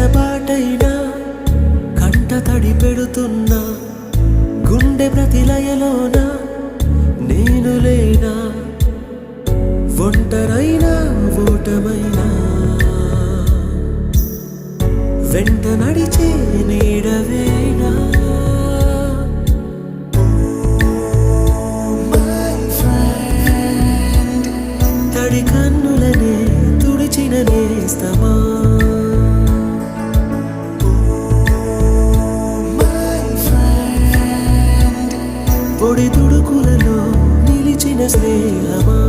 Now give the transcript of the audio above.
రెప్పపాటైనా కంట తడి పెడుతున్నా గుండె ప్రతిలయలోన నేను లేనా? ఒంటరైనా ఓటమైనా? వెంట నడిచే నీడవేనా? తడి కన్నులనే తుడిచిన నేస్తమా? పొడి తుడుకులలో నిలిచిన స్నేహమా?